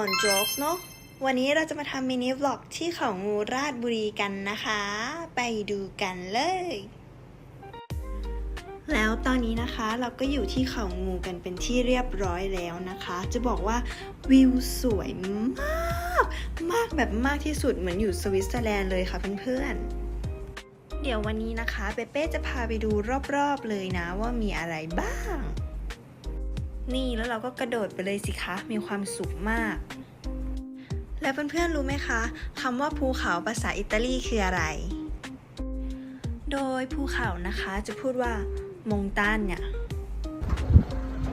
on jokes เนอะวันนี้เราจะมาทำมินิวล็อกที่เขางูราชบุรีกันนะคะ ไปดูกันเลย แล้วตอนนี้นะคะเราก็อยู่ที่เขางูกันเป็นที่เรียบร้อยแล้วนะคะ จะบอกว่าวิวสวยมากมากแบบมากที่สุดเหมือนอยู่สวิตเซอร์แลนด์เลยค่ะเพื่อนๆเดี๋ยววันนี้นะคะเปเป้จะพาไปดูรอบๆเลยนะว่ามีอะไรบ้าง นี่แล้วเราก็กระโดดไปเลยสิคะ มีความสุขมาก แล้วเพื่อนๆรู้ไหมคะคำว่าภูเขาภาษาอิตาลีคืออะไร โดยภูเขานะคะจะพูดว่ามงตานเนี่ย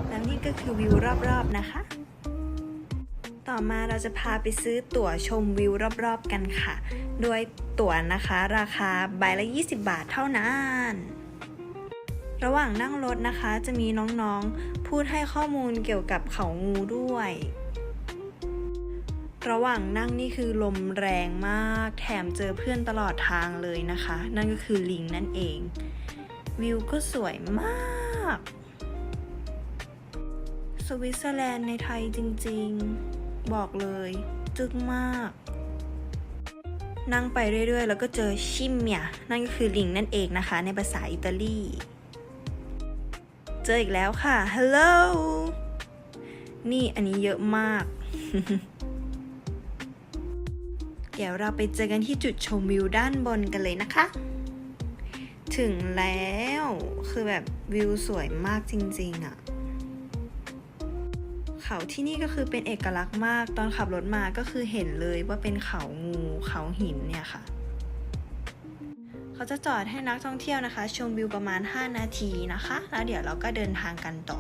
แล้วนี่ก็คือวิวรอบๆนะคะ ต่อมาเราจะพาไปซื้อตั๋วชมวิวรอบๆกันค่ะ โดยตั๋วนะคะ ราคาใบละ 20 บาทเท่านั้น ระหว่างนั่งรถนะคะจะมีน้องๆ พูดให้ข้อมูลเกี่ยวกับเขางูด้วย ระหว่างนั่งนี่คือลมแรงมาก แถมเจอเพื่อนตลอดทางเลยนะคะ นั่นก็คือลิงนั่นเอง วิวก็สวยมาก สวิตเซอร์แลนด์ในไทยจริงๆ บอกเลยจึกมาก นั่งไปเรื่อยๆ แล้วก็เจอชิมเมียนั่นก็คือลิงนั่นเองนะคะ ในภาษาอิตาลี เจออีกแล้วค่ะ ฮัลโหล นี่อันนี้เยอะมาก เดี๋ยวเราไปเจอกันที่จุดชมวิวด้านบนกันเลยนะคะ ถึงแล้วคือแบบวิวสวยมากจริง ๆอะ่ะเขาที่นี่ก็คือเป็นเอกลักษณ์มากตอนขับรถมาก็คือเห็นเลยว่าเป็นเขางูเขาหินเนี่ยค่ะ เขาจะจอดให้นักท่องเที่ยวนะคะ ชมวิวประมาณ 5 นาทีนะคะ แล้วเดี๋ยวเราก็เดินทางกันต่อ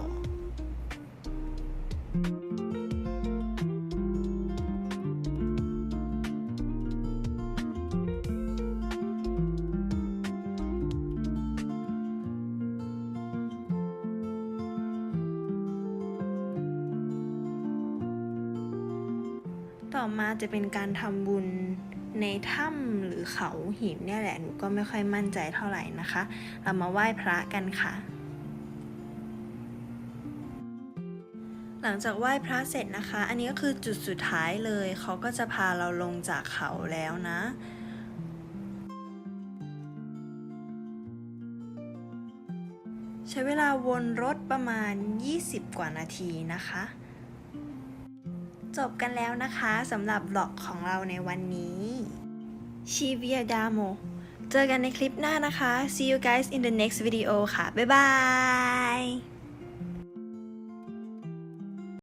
ต่อมาจะเป็นการทำบุญในถ้ำหรือเขาหินเนี่ยแหละหนูก็ไม่ค่อยมั่นใจเท่าไหร่นะคะ เรามาไหว้พระกันค่ะ หลังจากไหว้พระเสร็จนะคะ อันนี้ก็คือจุดสุดท้ายเลยเขาก็จะพาเราลงจากเขาแล้วนะใช้เวลาวนรถประมาณ 20 กว่านาทีนะคะ จบกันแล้วนะคะสำหรับบล็อกของเราในวันนี้ชีเวียดาโมเจอกันในคลิปหน้านะคะ see you guys in the next video ค่ะ บ๊ายบาย